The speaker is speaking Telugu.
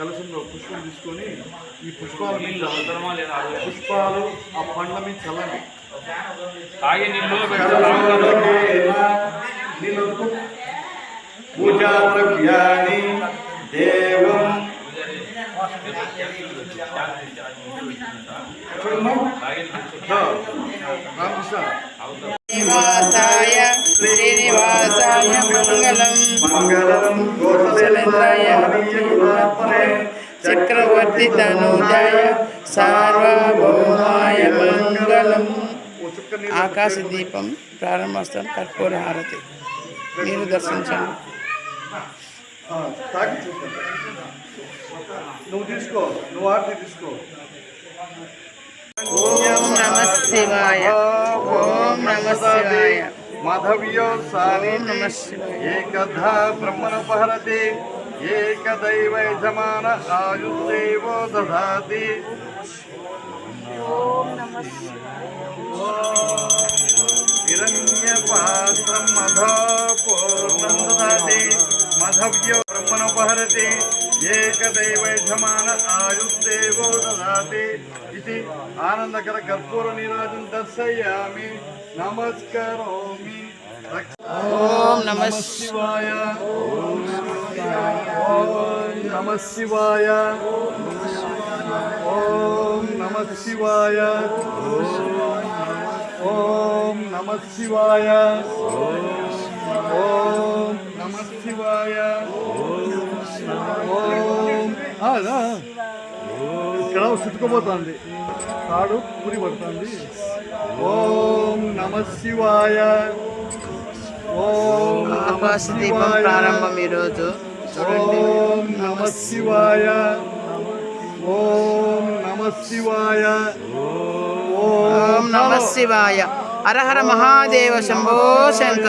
కలసంలో పుష్పం తీసుకొని ఈ పుష్పాల మీద. పుష్పాలు ఆ పండ్ల మీద చల్లండి. తాగే నీళ్ళు దేవం రామకృష్ణ. సలేంద్రాయ గోసలేంద్రాయ చక్రవర్తి తనూజాయ సార్వభౌమాయ మంగళం ఓ చుక్క నీళ్ళు ఆకాశ దీపం ప్రారంభస్థం కర్పూర హారతి మీరు దర్శించండి ఆ, తాకి చూస్తాను నువ్వు తీసుకో నువ్వు ఆర్తి తీసుకో ఓం నమ శివాయ ఓం నమ శివాయ మాధవ్యో సాని ఓం నమ శివాయ ఏకధా బ్రహ్మణపహరతి ఏకదైవ యజమాన ఆయుర్దేవో దదాతి హిరణ్యపాత్రం మధో పూర్ణం దదాతి మధవ్యో బ్రహ్మణపహరతి ఏకదైవ యజమాన ఆయుర్దేవో దదాతి ఇది ఆనందకర కర్పూర నీరాజం దర్శయామి నమస్కరోమి ఓం నమ శివాయ ఓం నమ శివాయ. ఓం నమ శివాయ. ఓం నమ శివాయ. ఓం నమ శివాయ. ఓం ఇక్కడ చుట్టుకోబోతుంది తాడు పూరి పడుతుంది. ఓం నమ శివాయ. ఓం నమ శివాయ. ప్రారంభం ఈరోజు. ఓం నమ శివాయ. ఓం నమ శివాయ. ఓం నమ శివాయ. హర హర మహాదేవ శంభో శంకర్.